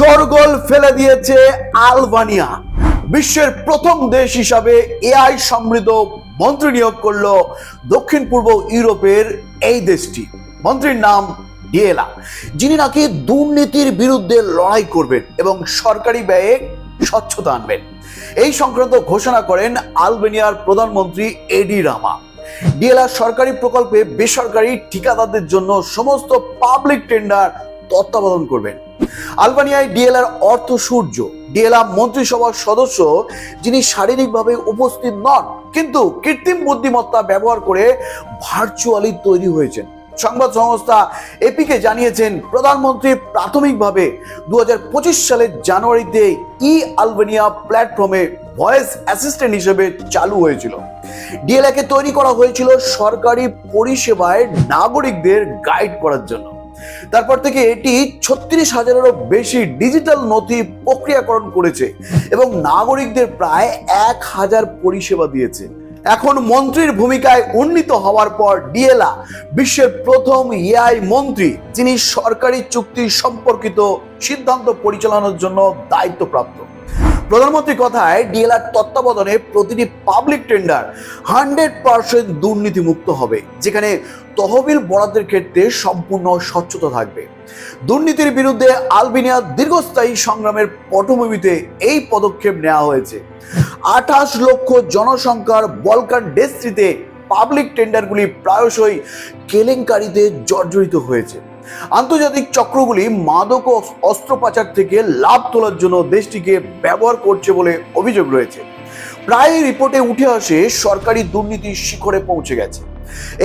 শোরগোল ফেলে দিয়েছে আলবানিয়া। বিশ্বের প্রথম দেশ হিসাবে এআই সমৃদ্ধ মন্ত্রী নিয়োগ করল দক্ষিণ পূর্ব ইউরোপের এই দেশটি। মন্ত্রীর নাম ডিয়েলা, যিনি নাকি দুর্নীতির বিরুদ্ধে লড়াই করবেন এবং সরকারি ব্যয়ে স্বচ্ছতা আনবেন। এই সংক্রান্ত ঘোষণা করেন আলবেনিয়ার প্রধানমন্ত্রী এডি রামা। ডিএলআর সরকারি প্রকল্পে বেসরকারি ঠিকাদারদের জন্য সমস্ত পাবলিক টেন্ডার তত্ত্বাবধান করবেন। আলবানিয়ায় ডিএলআর অর্থ সূর্য। ডিএলআর মন্ত্রিসভার সদস্য যিনি শারীরিকভাবে উপস্থিত নন, কিন্তু কৃত্রিম বুদ্ধিমত্তা ব্যবহার করে ভার্চুয়ালি তৈরি হয়েছেন। সংবাদ সংস্থা এপিকে জানিয়েছেন, প্রধানমন্ত্রী প্রাথমিকভাবে দু হাজার পঁচিশ সালের জানুয়ারিতে ই আলবেনিয়া প্ল্যাটফর্মে ভয়েস অ্যাসিস্ট্যান্ট হিসেবে চালু হয়েছিল। ডিএলএকে তৈরি করা হয়েছিল সরকারি পরিষেবায় নাগরিকদের গাইড করার জন্য। তারপর থেকে এটি ছত্রিশ হাজারেরও বেশি ডিজিটাল নথি প্রক্রিয়াকরণ করেছে এবং নাগরিকদের প্রায় এক হাজার পরিষেবা দিয়েছে। এখন মন্ত্রীর ভূমিকায় উন্নীত হওয়ার পর ডিএলা বিশ্বের প্রথম এআই মন্ত্রী, যিনি সরকারি চুক্তি সম্পর্কিত সিদ্ধান্ত পরিচালনার জন্য দায়িত্বপ্রাপ্ত। প্রধানমন্ত্রী কথায় ডিএলআর তত্ত্বাবধানে প্রতিটি পাবলিক টেন্ডার হান্ড্রেড পার্সেন্ট দুর্নীতিমুক্ত হবে, যেখানে তহবিল বরাদ্দের ক্ষেত্রে সম্পূর্ণ স্বচ্ছতা থাকবে। দুর্নীতির বিরুদ্ধে আলবেনিয়া দীর্ঘস্থায়ী সংগ্রামের পটভূমিতে এই পদক্ষেপ নেওয়া হয়েছে। আঠাশ লক্ষ জনসংখ্যার বলকান ডেস্ট্রিতে পাবলিক টেন্ডারগুলি প্রায়শই কেলেঙ্কারিতে জর্জরিত হয়েছে। আন্তর্জাতিক চক্রগুলি মাদক ও অস্ত্র পাচার থেকে লাভ তোলার জন্য দেশটিকে ব্যবহার করছে বলে অভিযোগ রয়েছে। প্রায় রিপোর্টে উঠে আসে, সরকারি দুর্নীতির শিখরে পৌঁছে গেছে।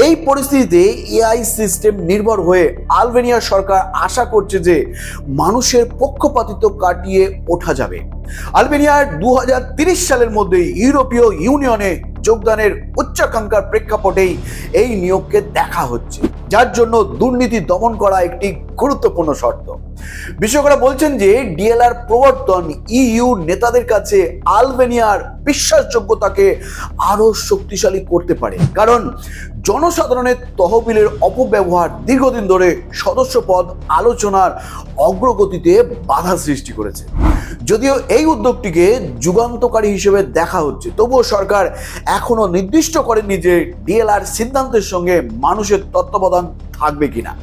এই পরিস্থিতিতে এআই সিস্টেম নির্ভর হয়ে আলবেনিয়া সরকার আশা করছে যে মানুষের পক্ষপাতিত্ব কাটিয়ে ওঠা যাবে। আলবেনিয়ার দু সালের মধ্যে ইউরোপীয় ইউনিয়নে যোগদানের উচ্চাকাঙ্ক্ষার প্রেক্ষাপটেই এই নিয়োগকে দেখা হচ্ছে। যার জন্য দুর্নীতি দমন করা একটি গুরুত্বপূর্ণ শর্ত। বিশেষজ্ঞরা বলছেন যে ডিএলআর প্রবর্তন, ইইউ নেতাদের কাছে আলবেনিয়ার বিশ্বাসযোগ্যতাকে আরও শক্তিশালী করতে পারে। কারণ জনসাধারণের তহবিলের অপব্যবহার দীর্ঘদিন ধরে সদস্য পদ আলোচনার অগ্রগতিতে বাধা সৃষ্টি করেছে। যদিও এই উদ্যোগটিকে যুগান্তকারী হিসেবে দেখা হচ্ছে, তবুও সরকার এখনও নির্দিষ্ট করেনি যে ডিএলআর সিদ্ধান্তের সঙ্গে মানুষের তত্ত্বাবধান থাকবে কিনা?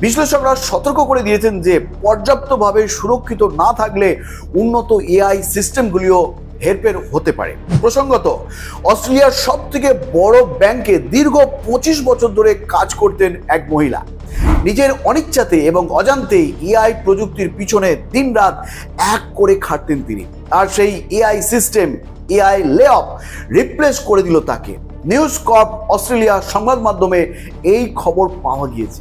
বিশ্লেষকরা সতর্ক করে দিয়েছেন যে, পর্যাপ্তভাবে সুরক্ষিত না থাকলে উন্নত এআই সিস্টেমগুলিও হেরফের হতে পারে। প্রসঙ্গত, অস্ট্রেলিয়ার সব থেকে বড় ব্যাংকে দীর্ঘ পঁচিশ বছর ধরে কাজ করতেন এক মহিলা। নিজের অনিচ্ছাতে এবং অজান্তেই এআই প্রযুক্তির পিছনে দিনরাত এক করে খাটতেন তিনি। আর সেই AI system, AI lay off replace করে দিল তাকে। নিউজ কপ অস্ট্রেলিয়া সংবাদ মাধ্যমে এই খবর পাওয়া গিয়েছে।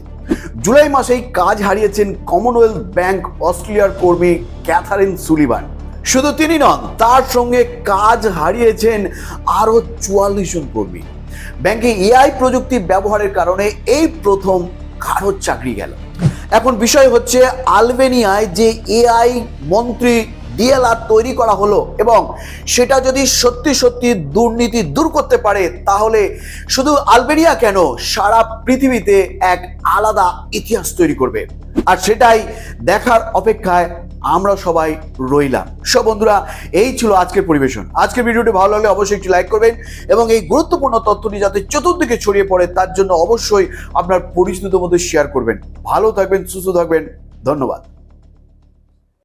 জুলাই মাসেই কাজ হারিয়েছেন কমনওয়েলথ ব্যাংক অস্ট্রেলিয়ার কর্মী ক্যাথারিন সুলিভান শুধু তিনি নন, তার সঙ্গে কাজ হারিয়েছেন আরও চুয়াল্লিশ জন কর্মী। ব্যাংকে এআই প্রযুক্তি ব্যবহারের কারণে এই প্রথম কারোর চাকরি গেল। এখন বিষয় হচ্ছে, আলবেনিয়ায় যে এআই মন্ত্রী ডিএলআর তৈরি করা হলো এবং সেটা যদি সত্যি সত্যি দুর্নীতি দূর করতে পারে, তাহলে শুধু আলবেরিয়া কেন সারা পৃথিবীতে এক আলাদা ইতিহাস তৈরি করবে? আর সেটাই দেখার অপেক্ষায় আমরা সবাই রইলাম। সব বন্ধুরা, এই ছিল আজকের পরিবেশন। আজকের ভিডিওটি ভালো লাগলে অবশ্যই একটি লাইক করবেন এবং এই গুরুত্বপূর্ণ তথ্যটি যাতে চতুর্দিকে ছড়িয়ে পড়ে, তার জন্য অবশ্যই আপনার পরিচিতদের মধ্যে শেয়ার করবেন। ভালো থাকবেন, সুস্থ থাকবেন, ধন্যবাদ।